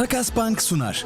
Takas Bank sunar.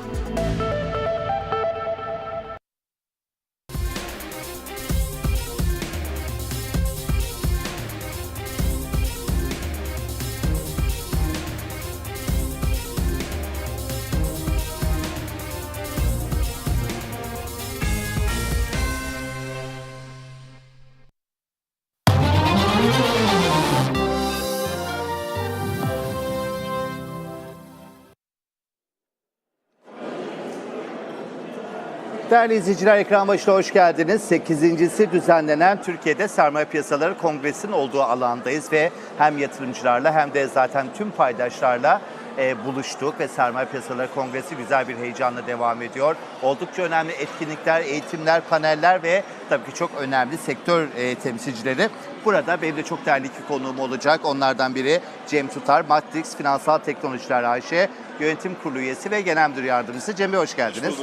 Değerli izleyiciler ekran başına hoş geldiniz. 8.si düzenlenen Türkiye'de Sermaye Piyasaları Kongresi'nin olduğu alandayız ve hem yatırımcılarla hem de zaten tüm paydaşlarla e, buluştuk ve Sermaye Piyasaları Kongresi güzel bir heyecanla devam ediyor. Oldukça önemli etkinlikler, eğitimler, paneller ve tabii ki çok önemli sektör e, temsilcileri. Burada benim de çok değerli iki konuğum olacak. Onlardan biri Cem Tutar, Matrix Finansal Teknolojiler AŞ Yönetim Kurulu üyesi ve Genel Müdür Yardımcısı. Cem Bey hoş geldiniz.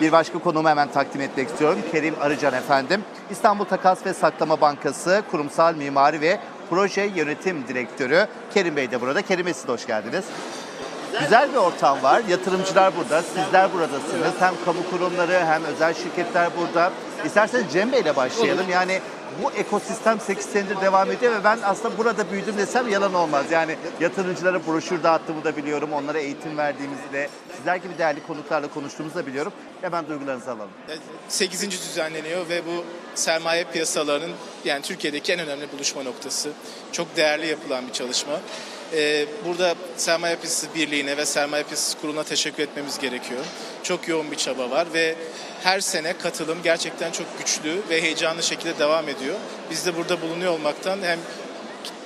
Bir başka konuğumu hemen takdim etmek istiyorum. Kerim Arıcan efendim. İstanbul Takas ve Saklama Bankası Kurumsal Mimari ve Proje Yönetim Direktörü Kerim Bey de burada. Kerim Bey siz hoş geldiniz. Güzel bir ortam var. Yatırımcılar burada, sizler buradasınız. Hem kamu kurumları hem özel şirketler burada. İsterseniz Cem Bey ile başlayalım. Yani bu ekosistem 8 senedir devam ediyor ve ben aslında burada büyüdüm desem yalan olmaz. Yani yatırımcılara broşür dağıttığımı da biliyorum. Onlara eğitim verdiğimizi de sizler gibi değerli konuklarla konuştuğumuzu da biliyorum. Hemen duygularınızı alalım. 8. düzenleniyor ve bu sermaye piyasalarının yani Türkiye'deki en önemli buluşma noktası. Çok değerli yapılan bir çalışma. Ee, burada Sermaye Piyasası Birliği'ne ve Sermaye Piyasası Kurulu'na teşekkür etmemiz gerekiyor. Çok yoğun bir çaba var ve her sene katılım gerçekten çok güçlü ve heyecanlı şekilde devam ediyor. Biz de burada bulunuyor olmaktan hem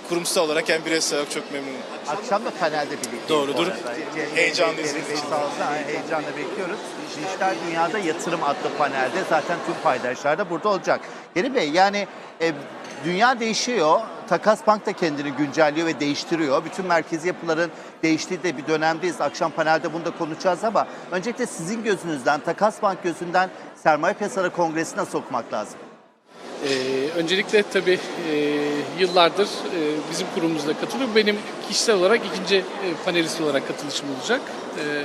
kurumsal olarak hem bireysel olarak çok memnunum. Akşam da panelde birlikteyiz. Doğrudur. Heyecanlıyız Heyecanla bekliyoruz. Dijital Dünyada Yatırım adlı panelde zaten tüm paydaşlar da burada olacak. Kerim Bey yani e, dünya değişiyor. Takas Bank da kendini güncelliyor ve değiştiriyor. Bütün merkezi yapıların değiştiği de bir dönemdeyiz. Akşam panelde bunu da konuşacağız ama öncelikle sizin gözünüzden, Takas Bank gözünden Sermaye Piyasaları Kongresi nasıl okumak lazım? Ee, öncelikle tabii e, yıllardır e, bizim kurumumuzda katılıyor. Benim kişisel olarak ikinci e, panelist olarak katılışım olacak. Ee,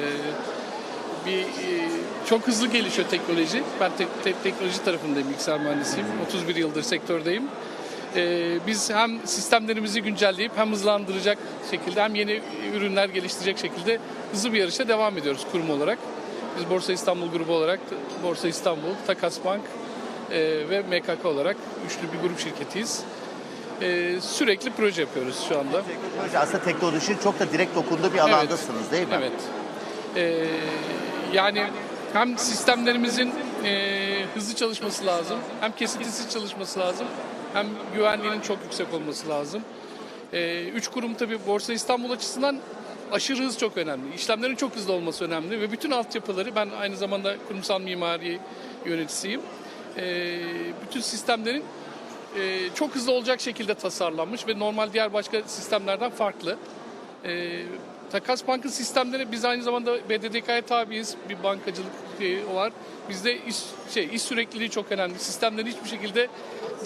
bir e, çok hızlı gelişiyor teknoloji. Ben tek- tek- teknoloji tarafındayım, bilgisayar mühendisiyim. 31 yıldır sektördeyim. Ee, biz hem sistemlerimizi güncelleyip hem hızlandıracak şekilde hem yeni ürünler geliştirecek şekilde hızlı bir yarışa devam ediyoruz kurum olarak. Biz Borsa İstanbul grubu olarak Borsa İstanbul, Takas Bank e, ve MKK olarak üçlü bir grup şirketiyiz. E, sürekli proje yapıyoruz şu anda. Aslında teknolojinin çok da direkt dokunduğu bir alandasınız değil mi? Evet. E, yani hem sistemlerimizin e, hızlı çalışması lazım, hem kesintisiz çalışması lazım, hem güvenliğinin çok yüksek olması lazım. E, üç kurum tabii Borsa İstanbul açısından aşırı hız çok önemli. İşlemlerin çok hızlı olması önemli ve bütün altyapıları ben aynı zamanda kurumsal mimari yöneticisiyim. E, bütün sistemlerin e, çok hızlı olacak şekilde tasarlanmış ve normal diğer başka sistemlerden farklı. E, Takas Bank'ın sistemleri biz aynı zamanda BDDK'ya tabiiz. Bir bankacılık var. Bizde iş, şey, iş sürekliliği çok önemli. Sistemlerin hiçbir şekilde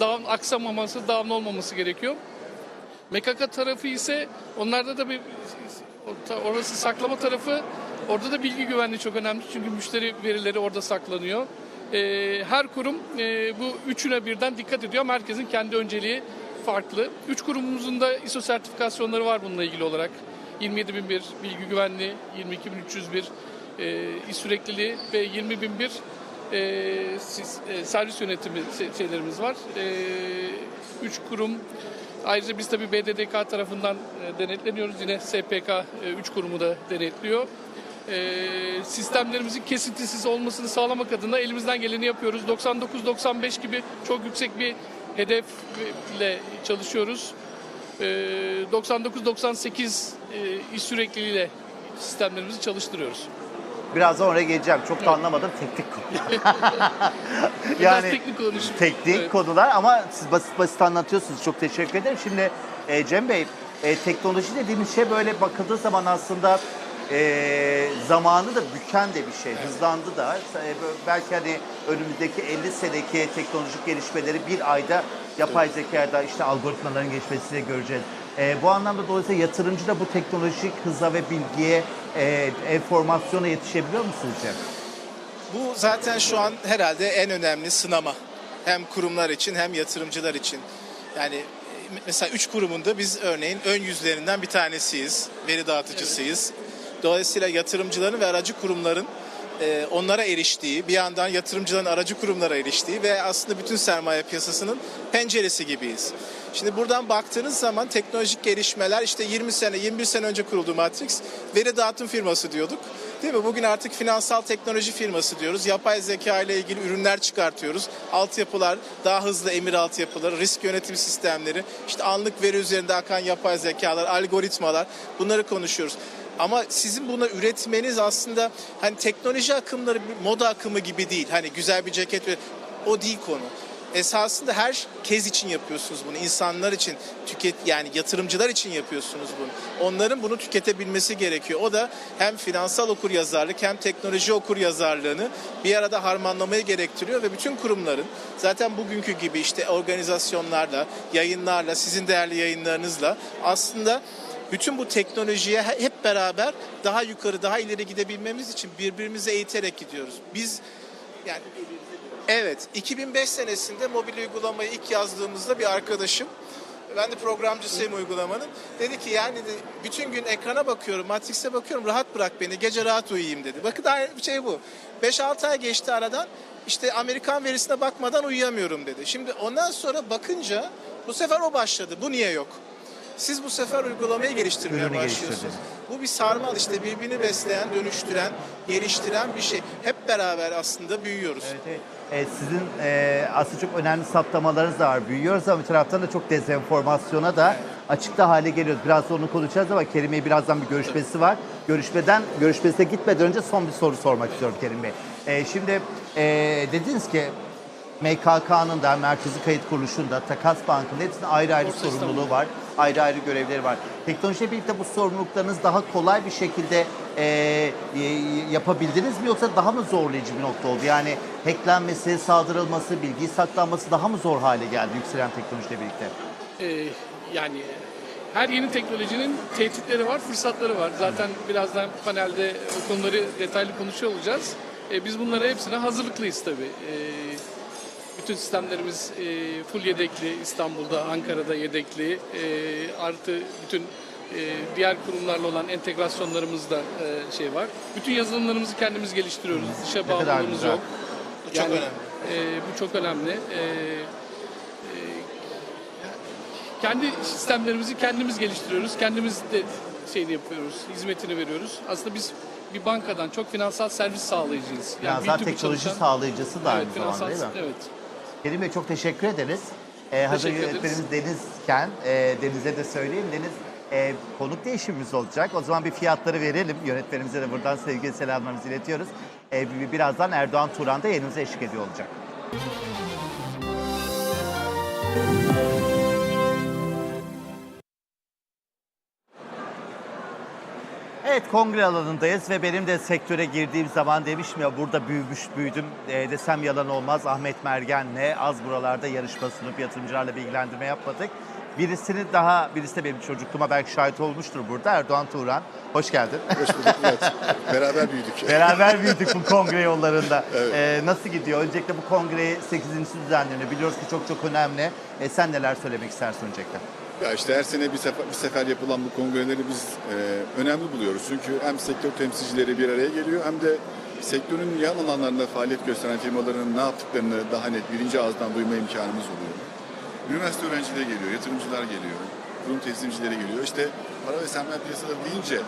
dağın aksamaması, dağın olmaması gerekiyor. MKK tarafı ise onlarda da bir orası saklama tarafı orada da bilgi güvenliği çok önemli çünkü müşteri verileri orada saklanıyor. Ee, her kurum e, bu üçüne birden dikkat ediyor ama herkesin kendi önceliği farklı. Üç kurumumuzun da ISO sertifikasyonları var bununla ilgili olarak. 27001 bilgi güvenliği, 22301 e, iş sürekliliği ve 20001 e, e, servis yönetimi şeylerimiz var. E, üç kurum Ayrıca biz tabii BDDK tarafından e, denetleniyoruz. Yine SPK 3 kurumu da denetliyor. E, sistemlerimizin kesintisiz olmasını sağlamak adına elimizden geleni yapıyoruz. 99-95 gibi çok yüksek bir hedefle çalışıyoruz. E, 99-98 e, iş sürekliliğiyle sistemlerimizi çalıştırıyoruz. Biraz da oraya geleceğim. Çok da anlamadım teknik konu. Biraz teknik konuşayım. Teknik Evet. konular ama siz basit basit anlatıyorsunuz. Çok teşekkür ederim. Şimdi e, Cem Bey, e, teknoloji dediğimiz şey böyle bakıldığı zaman aslında e, zamanı da büken de bir şey. Hızlandı da. E, belki hani önümüzdeki 50 seneki teknolojik gelişmeleri bir ayda yapay zekada işte algoritmaların geçmesiyle göreceğiz. E, bu anlamda dolayısıyla yatırımcı da bu teknolojik hıza ve bilgiye e, enformasyona yetişebiliyor mu sizce? Bu zaten şu an herhalde en önemli sınama. Hem kurumlar için hem yatırımcılar için. Yani e, mesela üç kurumunda biz örneğin ön yüzlerinden bir tanesiyiz. Veri dağıtıcısıyız. Dolayısıyla yatırımcıların ve aracı kurumların e, onlara eriştiği, bir yandan yatırımcıların aracı kurumlara eriştiği ve aslında bütün sermaye piyasasının penceresi gibiyiz. Şimdi buradan baktığınız zaman teknolojik gelişmeler işte 20 sene, 21 sene önce kuruldu Matrix. Veri dağıtım firması diyorduk. Değil mi? Bugün artık finansal teknoloji firması diyoruz. Yapay zeka ile ilgili ürünler çıkartıyoruz. Altyapılar, daha hızlı emir altyapıları, risk yönetim sistemleri, işte anlık veri üzerinde akan yapay zekalar, algoritmalar bunları konuşuyoruz. Ama sizin bunu üretmeniz aslında hani teknoloji akımları moda akımı gibi değil. Hani güzel bir ceket ve o değil konu esasında her kez için yapıyorsunuz bunu. İnsanlar için tüket yani yatırımcılar için yapıyorsunuz bunu. Onların bunu tüketebilmesi gerekiyor. O da hem finansal okur yazarlık hem teknoloji okur yazarlığını bir arada harmanlamayı gerektiriyor ve bütün kurumların zaten bugünkü gibi işte organizasyonlarla, yayınlarla, sizin değerli yayınlarınızla aslında bütün bu teknolojiye hep beraber daha yukarı, daha ileri gidebilmemiz için birbirimizi eğiterek gidiyoruz. Biz yani Evet, 2005 senesinde mobil uygulamayı ilk yazdığımızda bir arkadaşım, ben de programcısıyım uygulamanın, dedi ki yani de, bütün gün ekrana bakıyorum, Matrix'e bakıyorum, rahat bırak beni, gece rahat uyuyayım dedi. Bakın aynı bir şey bu. 5-6 ay geçti aradan, işte Amerikan verisine bakmadan uyuyamıyorum dedi. Şimdi ondan sonra bakınca bu sefer o başladı, bu niye yok? Siz bu sefer uygulamayı geliştirmeye Ürünü başlıyorsunuz. Bu bir sarmal işte birbirini besleyen, dönüştüren, geliştiren bir şey. Hep beraber aslında büyüyoruz. Evet, evet. E, sizin e, aslında çok önemli saptamalarınız da var. Büyüyoruz ama bir taraftan da çok dezenformasyona da açıkta hale geliyoruz. Biraz onu konuşacağız ama Kerim Bey birazdan bir görüşmesi var. Görüşmeden, görüşmesine gitmeden önce son bir soru sormak istiyorum Kerim Bey. E, şimdi e, dediniz ki MKK'nın da Merkezi Kayıt Kuruluşu'nun da Takas Bank'ın hepsinin ayrı ayrı Borsa sorumluluğu var. Ayrı ayrı görevleri var. Teknolojiyle birlikte bu sorumluluklarınız daha kolay bir şekilde e, e, yapabildiniz mi yoksa daha mı zorlayıcı bir nokta oldu? Yani hacklenmesi, saldırılması, bilgi saklanması daha mı zor hale geldi yükselen teknolojiyle birlikte? Ee, yani her yeni teknolojinin tehditleri var, fırsatları var. Zaten birazdan panelde o konuları detaylı konuşuyor olacağız. Ee, biz bunlara hepsine hazırlıklıyız tabii. Ee, bütün sistemlerimiz e, full yedekli, İstanbul'da, Ankara'da yedekli. Ee, artı bütün e, diğer kurumlarla olan entegrasyonlarımızda e, şey var. Bütün yazılımlarımızı kendimiz geliştiriyoruz. Dışa kadar bağlılığımız güzel. yok. Bu çok önemli. e, bu çok önemli. E, kendi sistemlerimizi kendimiz geliştiriyoruz. Kendimiz de şeyini yapıyoruz, hizmetini veriyoruz. Aslında biz bir bankadan çok finansal servis sağlayıcıyız. Finansal B2B teknoloji çalışan- sağlayıcısı da aynı evet, zamanda finansal, değil mi? evet. Kerim Bey çok teşekkür ederiz. Ee, hazır Teşekkür ederiz. yönetmenimiz Denizken, e, Deniz'e de söyleyeyim. Deniz e, konuk değişimimiz olacak. O zaman bir fiyatları verelim. Yönetmenimize de buradan sevgi selamlarımızı iletiyoruz. E, bir- birazdan Erdoğan Turan da yayınımıza eşlik ediyor olacak. Evet kongre alanındayız ve benim de sektöre girdiğim zaman demişim ya burada büyümüş büyüdüm e, desem yalan olmaz. Ahmet Mergen'le az buralarda yarışma sunup yatırımcılarla bilgilendirme yapmadık. Birisini daha, birisi de benim çocukluğuma belki şahit olmuştur burada. Erdoğan Turan. Hoş geldin. Hoş bulduk. Evet. Beraber büyüdük. Beraber büyüdük bu kongre yollarında. E, nasıl gidiyor? Öncelikle bu kongre 8. düzenleniyor. Biliyoruz ki çok çok önemli. E, sen neler söylemek istersin öncelikle? Ya işte her sene bir sefer, bir sefer yapılan bu kongreleri biz e, önemli buluyoruz. Çünkü hem sektör temsilcileri bir araya geliyor hem de sektörün yan alanlarında faaliyet gösteren firmaların ne yaptıklarını daha net birinci ağızdan duyma imkanımız oluyor. Üniversite öğrencileri geliyor, yatırımcılar geliyor, kurum temsilcileri geliyor. İşte para ve sermaye piyasaları deyince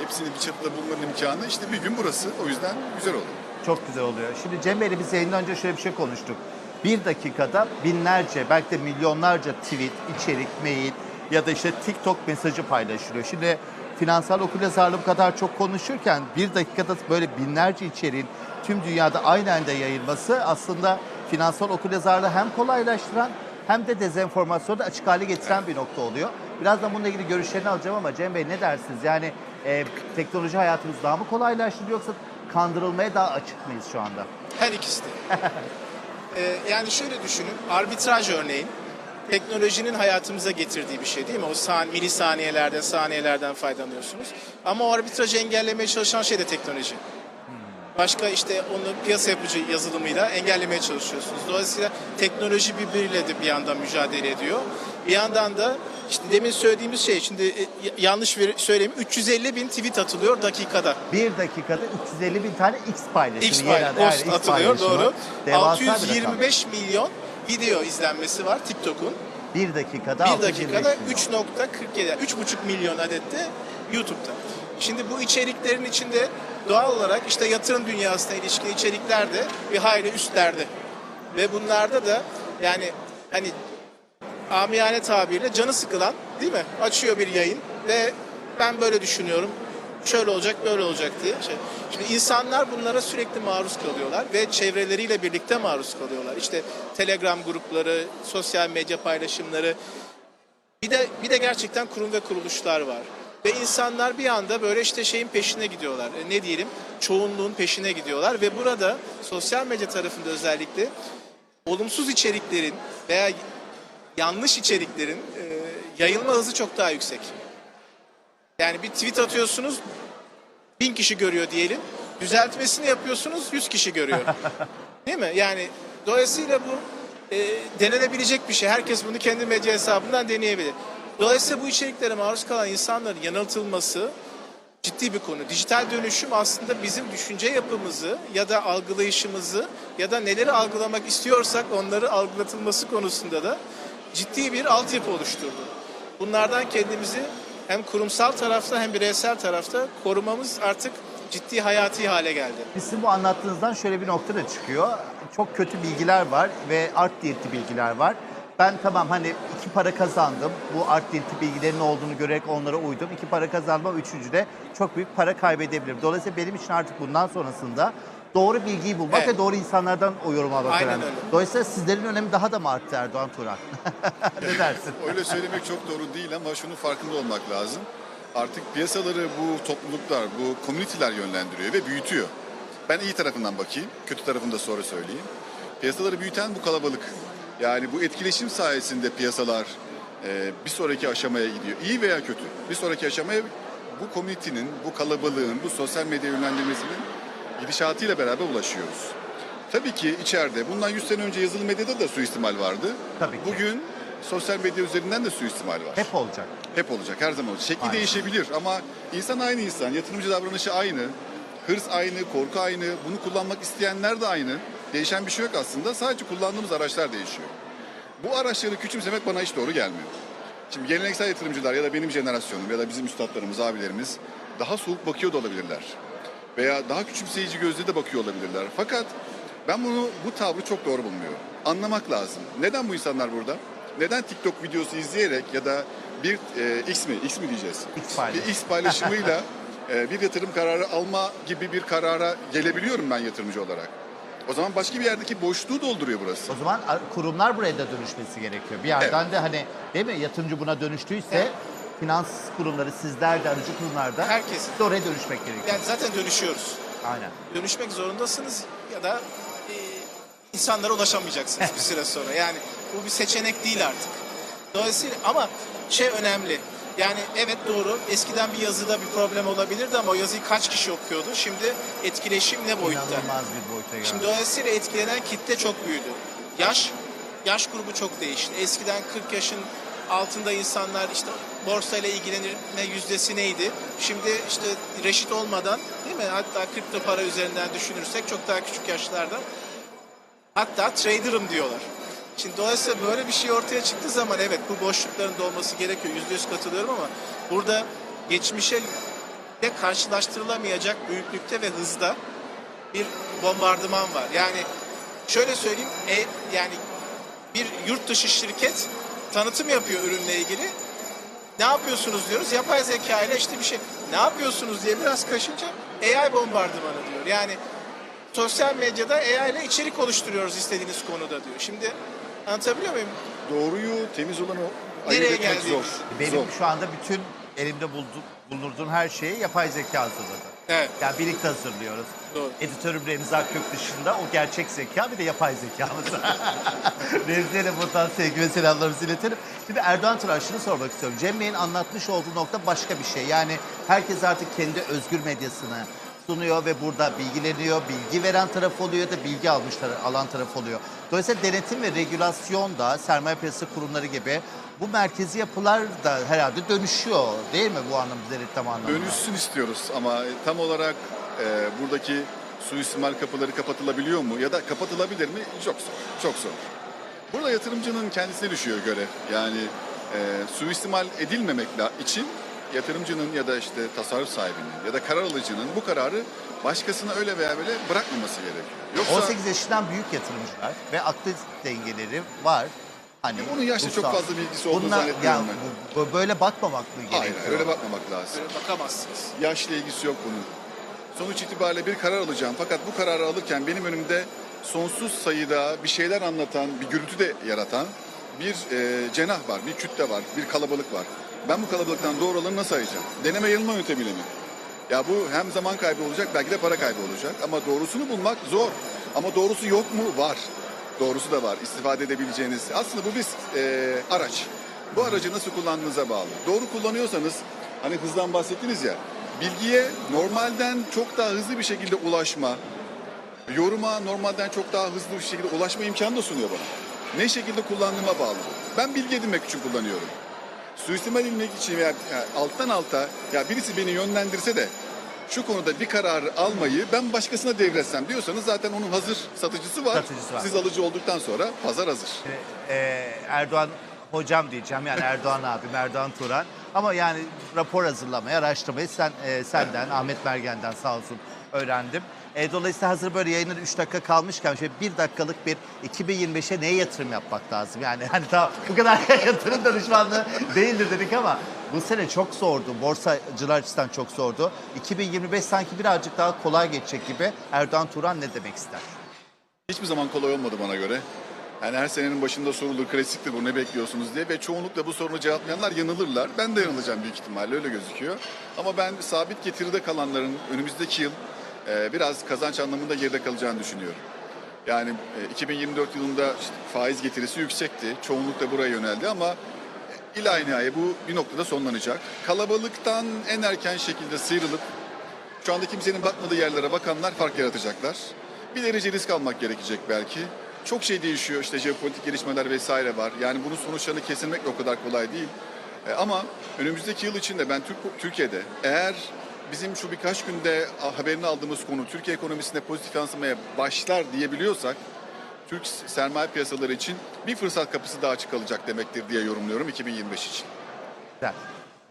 hepsini bir çatıda bulmanın imkanı işte bir gün burası. O yüzden güzel oldu. Çok güzel oluyor. Şimdi Cem Bey'le biz yayından önce şöyle bir şey konuştuk. Bir dakikada binlerce, belki de milyonlarca tweet, içerik, mail ya da işte TikTok mesajı paylaşılıyor. Şimdi finansal okuryazarlığı kadar çok konuşurken bir dakikada böyle binlerce içeriğin tüm dünyada aynı anda yayılması aslında finansal okuryazarlığı hem kolaylaştıran hem de dezenformasyonu da açık hale getiren bir nokta oluyor. Birazdan bununla ilgili görüşlerini alacağım ama Cem Bey ne dersiniz? Yani e, teknoloji hayatımızı daha mı kolaylaştırıyor yoksa kandırılmaya daha açık mıyız şu anda? Her ikisi de. Ee, yani şöyle düşünün, arbitraj örneğin. teknolojinin hayatımıza getirdiği bir şey değil mi? O san, milisaniyelerde, saniyelerden faydalanıyorsunuz. Ama o arbitrajı engellemeye çalışan şey de teknoloji. Başka işte onu piyasa yapıcı yazılımıyla engellemeye çalışıyorsunuz. Dolayısıyla teknoloji birbiriyle de bir yandan mücadele ediyor. Bir yandan da işte demin söylediğimiz şey, şimdi e, yanlış söyleyeyim 350 bin tweet atılıyor dakikada. Bir dakikada 350 bin tane X paylaşımı. X paylaşımı, yani post X atılıyor doğru. Devasa bir rakam. 625 milyon video izlenmesi var TikTok'un. Bir dakikada Bir 625 dakikada milyon. 3.47, 3.5 milyon adette YouTube'da. Şimdi bu içeriklerin içinde doğal olarak işte yatırım dünyasına ilişkin içerikler de bir hayli üstlerde. Ve bunlarda da yani hani amiyane tabirle canı sıkılan değil mi? Açıyor bir yayın ve ben böyle düşünüyorum. Şöyle olacak, böyle olacak diye. Şey. Şimdi insanlar bunlara sürekli maruz kalıyorlar ve çevreleriyle birlikte maruz kalıyorlar. İşte Telegram grupları, sosyal medya paylaşımları, bir de bir de gerçekten kurum ve kuruluşlar var. Ve insanlar bir anda böyle işte şeyin peşine gidiyorlar. E, ne diyelim? Çoğunluğun peşine gidiyorlar ve burada sosyal medya tarafında özellikle olumsuz içeriklerin veya yanlış içeriklerin e, yayılma hızı çok daha yüksek. Yani bir tweet atıyorsunuz, bin kişi görüyor diyelim. Düzeltmesini yapıyorsunuz, yüz kişi görüyor. Değil mi? Yani dolayısıyla bu e, denenebilecek bir şey. Herkes bunu kendi medya hesabından deneyebilir. Dolayısıyla bu içeriklere maruz kalan insanların yanıltılması ciddi bir konu. Dijital dönüşüm aslında bizim düşünce yapımızı ya da algılayışımızı ya da neleri algılamak istiyorsak onları algılatılması konusunda da ciddi bir altyapı oluşturdu. Bunlardan kendimizi hem kurumsal tarafta hem bireysel tarafta korumamız artık ciddi hayati hale geldi. Sizin bu anlattığınızdan şöyle bir nokta da çıkıyor. Çok kötü bilgiler var ve art niyetli bilgiler var. Ben tamam hani iki para kazandım. Bu art niyetli bilgilerin olduğunu görerek onlara uydum. İki para kazandım ama üçüncüde çok büyük para kaybedebilirim. Dolayısıyla benim için artık bundan sonrasında doğru bilgiyi bulmak Evet. ve doğru insanlardan o yorum almak Aynen önemli. öyle. Dolayısıyla sizlerin önemi daha da mı arttı Erdoğan Turan? ne dersin? Öyle söylemek çok doğru değil ama şunun farkında olmak lazım. Artık piyasaları bu topluluklar, bu komüniteler yönlendiriyor ve büyütüyor. Ben iyi tarafından bakayım, kötü tarafını da sonra söyleyeyim. Piyasaları büyüten bu kalabalık. Yani bu etkileşim sayesinde piyasalar e, bir sonraki aşamaya gidiyor. İyi veya kötü. Bir sonraki aşamaya bu komünitenin, bu kalabalığın, bu sosyal medya yönlendirmesinin gidişatıyla beraber ulaşıyoruz. Tabii ki içeride bundan 100 sene önce yazılı medyada da suistimal vardı. Tabii ki. Bugün sosyal medya üzerinden de suistimal var. Hep olacak. Hep olacak, her zaman olacak. Şekli Aynen. değişebilir ama insan aynı insan. Yatırımcı davranışı aynı. Hırs aynı, korku aynı. Bunu kullanmak isteyenler de aynı. Değişen bir şey yok aslında. Sadece kullandığımız araçlar değişiyor. Bu araçları küçümsemek bana hiç doğru gelmiyor. Şimdi geleneksel yatırımcılar ya da benim jenerasyonum ya da bizim üstadlarımız, abilerimiz daha soğuk bakıyor da olabilirler. Veya daha küçümseyici gözle de bakıyor olabilirler. Fakat ben bunu bu tavrı çok doğru bulmuyorum. Anlamak lazım. Neden bu insanlar burada? Neden TikTok videosu izleyerek ya da bir e, X mi? X mi diyeceğiz? X. Bir X paylaşımıyla e, bir yatırım kararı alma gibi bir karara gelebiliyorum ben yatırımcı olarak. O zaman başka bir yerdeki boşluğu dolduruyor burası. O zaman kurumlar buraya da dönüşmesi gerekiyor. Bir yerden de hani değil mi yatırımcı buna dönüştüyse Evet. finans kurumları sizler de aracı kurumlar da Herkes. de oraya dönüşmek gerekiyor. Yani zaten dönüşüyoruz. Aynen. dönüşmek zorundasınız ya da e, insanlara ulaşamayacaksınız bir süre sonra. Yani bu bir seçenek değil artık. Dolayısıyla ama şey önemli. Yani evet doğru eskiden bir yazıda bir problem olabilirdi ama o yazıyı kaç kişi okuyordu? Şimdi etkileşim ne boyutta? İnanılmaz bir boyuta geldi. Şimdi dolayısıyla etkilenen kitle çok büyüdü. Yaş, yaş grubu çok değişti. Eskiden 40 yaşın altında insanlar işte borsayla ilgilenme yüzdesi neydi? Şimdi işte reşit olmadan değil mi? Hatta kripto para üzerinden düşünürsek çok daha küçük yaşlarda hatta trader'ım diyorlar. Şimdi dolayısıyla böyle bir şey ortaya çıktığı zaman evet bu boşlukların dolması gerekiyor. Yüzde yüz katılıyorum ama burada geçmişe de karşılaştırılamayacak büyüklükte ve hızda bir bombardıman var. Yani şöyle söyleyeyim, e, yani bir yurt dışı şirket tanıtım yapıyor ürünle ilgili. Ne yapıyorsunuz diyoruz. Yapay zeka ile işte bir şey. Ne yapıyorsunuz diye biraz kaşınca AI bombardımanı diyor. Yani sosyal medyada AI ile içerik oluşturuyoruz istediğiniz konuda diyor. Şimdi anlatabiliyor muyum? Doğruyu, temiz olanı ayırt Nereye etmek geldiğimiz. zor. Benim zor. şu anda bütün elimde buldu, bulunduğum her şeyi yapay zeka hazırladı. Evet. Yani birlikte hazırlıyoruz. Doğru. Editörüm Remzi Akgök dışında o gerçek zeka bir de yapay zekamız. Remzi'ye de buradan sevgi ve selamlarımızı iletelim. Şimdi Erdoğan Turan şunu sormak istiyorum. Cem Bey'in anlatmış olduğu nokta başka bir şey. Yani herkes artık kendi özgür medyasını sunuyor ve burada bilgileniyor. Bilgi veren taraf oluyor da bilgi almış taraf, alan taraf oluyor. Dolayısıyla denetim ve regülasyon da sermaye piyasası kurumları gibi bu merkezi yapılar da herhalde dönüşüyor değil mi bu anlamda denetim anlamında? Dönüşsün istiyoruz ama tam olarak e, buradaki suistimal kapıları kapatılabiliyor mu ya da kapatılabilir mi? Çok zor. Çok zor. Burada yatırımcının kendisine düşüyor görev. Yani e, suistimal edilmemek için yatırımcının ya da işte tasarruf sahibinin ya da karar alıcının bu kararı başkasına öyle veya böyle bırakmaması gerekiyor. Yoksa 18 yaşından büyük yatırımcılar ve aklı dengeleri var. Hani Bunun yaşta çok fazla bilgisi olduğunu Bunlar- zannetmiyorum yani ben. Böyle bakmamak mı gerekiyor? Hayır, hayır, öyle bakmamak lazım. Böyle bakamazsınız. Yaşla ilgisi yok bunun. Sonuç itibariyle bir karar alacağım. Fakat bu kararı alırken benim önümde sonsuz sayıda bir şeyler anlatan, bir gürültü de yaratan bir e, cenah var, bir kütle var, bir kalabalık var. Ben bu kalabalıktan doğru olanı nasıl ayıracağım? Deneme yanılma yöntemiyle mi? Ya bu hem zaman kaybı olacak, belki de para kaybı olacak. Ama doğrusunu bulmak zor. Ama doğrusu yok mu? Var. Doğrusu da var. İstifade edebileceğiniz. Aslında bu bir e, araç. Bu aracı nasıl kullandığınıza bağlı. Doğru kullanıyorsanız, hani hızdan bahsettiniz ya, bilgiye normalden çok daha hızlı bir şekilde ulaşma, yoruma normalden çok daha hızlı bir şekilde ulaşma imkanı da sunuyor bana. Ne şekilde kullandığıma bağlı. Ben bilgi edinmek için kullanıyorum. Suistimal edilmek için veya yani alttan alta ya birisi beni yönlendirse de şu konuda bir kararı almayı ben başkasına devretsem diyorsanız zaten onun hazır satıcısı var. Satıcısı var. Siz alıcı olduktan sonra pazar hazır. Ee, Erdoğan hocam diyeceğim yani Erdoğan abim Erdoğan Turan ama yani rapor hazırlamayı araştırmayı sen e, senden Ahmet Mergen'den sağ olsun öğrendim. E, dolayısıyla hazır böyle yayının 3 dakika kalmışken şöyle bir dakikalık bir 2025'e neye yatırım yapmak lazım? Yani hani tamam bu kadar yatırım danışmanlığı değildir dedik ama bu sene çok zordu. Borsacılar açısından çok zordu. 2025 sanki birazcık daha kolay geçecek gibi. Erdoğan Turan ne demek ister? Hiçbir zaman kolay olmadı bana göre. Yani her senenin başında sorulur, klasiktir bu ne bekliyorsunuz diye ve çoğunlukla bu sorunu cevaplayanlar yanılırlar. Ben de yanılacağım büyük ihtimalle öyle gözüküyor. Ama ben sabit getiride kalanların önümüzdeki yıl e, biraz kazanç anlamında geride kalacağını düşünüyorum. Yani e, 2024 yılında işte faiz getirisi yüksekti. Çoğunlukla buraya yöneldi ama e, ilahi nihai bu bir noktada sonlanacak. Kalabalıktan en erken şekilde sıyrılıp şu anda kimsenin bakmadığı yerlere bakanlar fark yaratacaklar. Bir derece risk almak gerekecek belki. Çok şey değişiyor işte jeopolitik gelişmeler vesaire var. Yani bunun sonuçlarını kesilmek o kadar kolay değil. E, ama önümüzdeki yıl içinde ben Türk, Türkiye'de eğer bizim şu birkaç günde haberini aldığımız konu Türkiye ekonomisine pozitif yansımaya başlar diyebiliyorsak Türk sermaye piyasaları için bir fırsat kapısı daha açık kalacak demektir diye yorumluyorum 2025 için.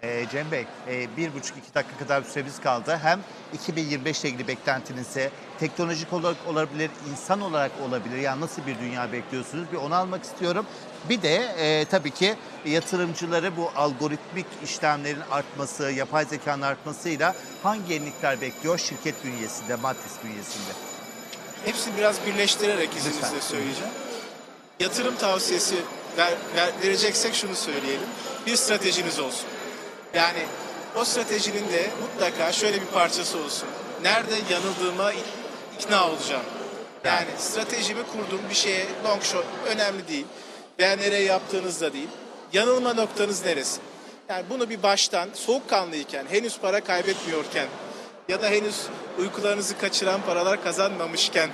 Ee, Cem Bey, e, bir buçuk iki dakika kadar bir süremiz kaldı. Hem 2025 ile ilgili beklentinizi teknolojik olarak olabilir, insan olarak olabilir. Yani nasıl bir dünya bekliyorsunuz? Bir onu almak istiyorum. Bir de e, tabii ki yatırımcıları bu algoritmik işlemlerin artması, yapay zekanın artmasıyla hangi yenilikler bekliyor şirket bünyesinde, Matris bünyesinde? Hepsini biraz birleştirerek izninizle Lütfen. söyleyeceğim. Yatırım tavsiyesi ver, ver- vereceksek şunu söyleyelim. Bir stratejiniz olsun. Yani o stratejinin de mutlaka şöyle bir parçası olsun. Nerede yanıldığıma ik- ikna olacağım. Yani stratejimi kurdum bir şeye long shot önemli değil. Veya nereye yaptığınız da değil. Yanılma noktanız neresi? Yani bunu bir baştan soğukkanlıyken, henüz para kaybetmiyorken ya da henüz uykularınızı kaçıran paralar kazanmamışken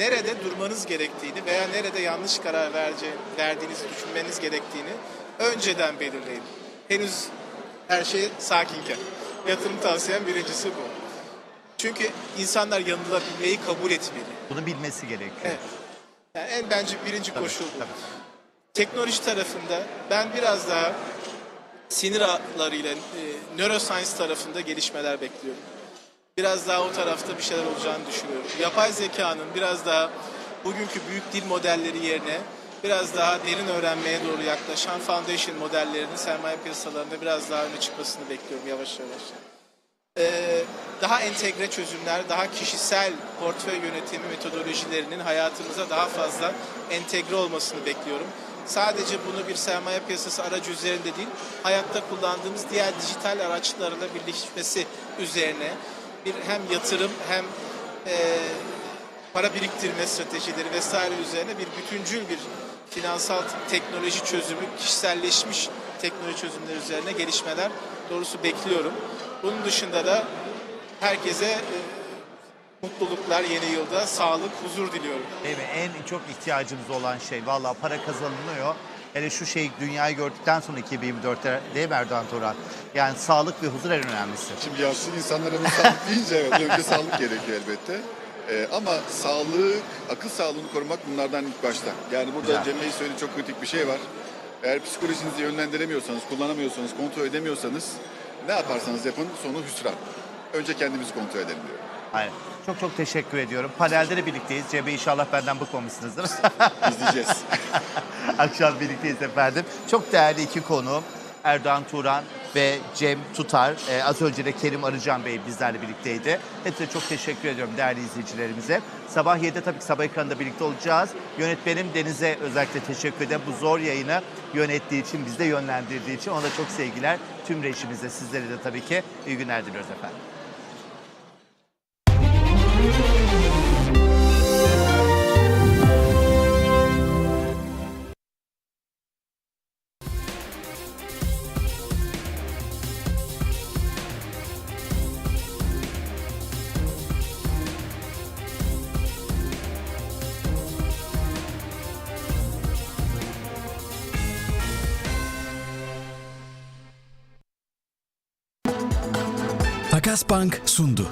nerede durmanız gerektiğini veya nerede yanlış karar verce, verdiğinizi düşünmeniz gerektiğini önceden belirleyin. Henüz her şey sakinken. Yatırım tavsiyem birincisi bu. Çünkü insanlar yanılabilmeyi kabul etmeli. Bunu bilmesi gerekiyor. Evet. Yani en bence birinci koşul bu. tabii. Teknoloji tarafında ben biraz daha sinir ağlarıyla e, neuroscience tarafında gelişmeler bekliyorum. Biraz daha o tarafta bir şeyler olacağını düşünüyorum. Yapay zekanın biraz daha bugünkü büyük dil modelleri yerine biraz daha derin öğrenmeye doğru yaklaşan foundation modellerinin sermaye piyasalarında biraz daha öne çıkmasını bekliyorum yavaş yavaş. Ee, daha entegre çözümler, daha kişisel portföy yönetimi metodolojilerinin hayatımıza daha fazla entegre olmasını bekliyorum. Sadece bunu bir sermaye piyasası aracı üzerinde değil, hayatta kullandığımız diğer dijital araçlarla birleşmesi üzerine bir hem yatırım hem e, para biriktirme stratejileri vesaire üzerine bir bütüncül bir finansal teknoloji çözümü, kişiselleşmiş teknoloji çözümleri üzerine gelişmeler doğrusu bekliyorum. Bunun dışında da herkese e, mutluluklar yeni yılda, sağlık, huzur diliyorum. Değil mi? En çok ihtiyacımız olan şey. Vallahi para kazanılıyor. Hele şu şey dünyayı gördükten sonra 2024'te değil mi Erdoğan Turan? Yani sağlık ve huzur en önemlisi. Şimdi yaşlı insanlara sağlık deyince evet önce sağlık gerekiyor elbette. Ee, ama sağlık, akıl sağlığını korumak bunlardan ilk başta. Yani burada Güzel. Cem Bey söylediği çok kritik bir şey var. Eğer psikolojinizi yönlendiremiyorsanız, kullanamıyorsanız, kontrol edemiyorsanız ne yaparsanız yapın sonu hüsran. Önce kendimizi kontrol edelim diyorum. Aynen. Çok çok teşekkür ediyorum. Panelde de birlikteyiz. Cem Bey inşallah benden bıkmamışsınızdır. İzleyeceğiz. Akşam birlikteyiz efendim. Çok değerli iki konu. Erdoğan Turan ve Cem Tutar. Ee, az önce de Kerim Arıcan Bey bizlerle birlikteydi. Hepsine çok teşekkür ediyorum değerli izleyicilerimize. Sabah 7'de tabii ki sabah ekranında birlikte olacağız. Yönetmenim Deniz'e özellikle teşekkür ederim. Bu zor yayını yönettiği için, bizde yönlendirdiği için ona da çok sevgiler. Tüm rejimize, sizlere de tabii ki iyi günler diliyoruz efendim. Takas Bank sundu.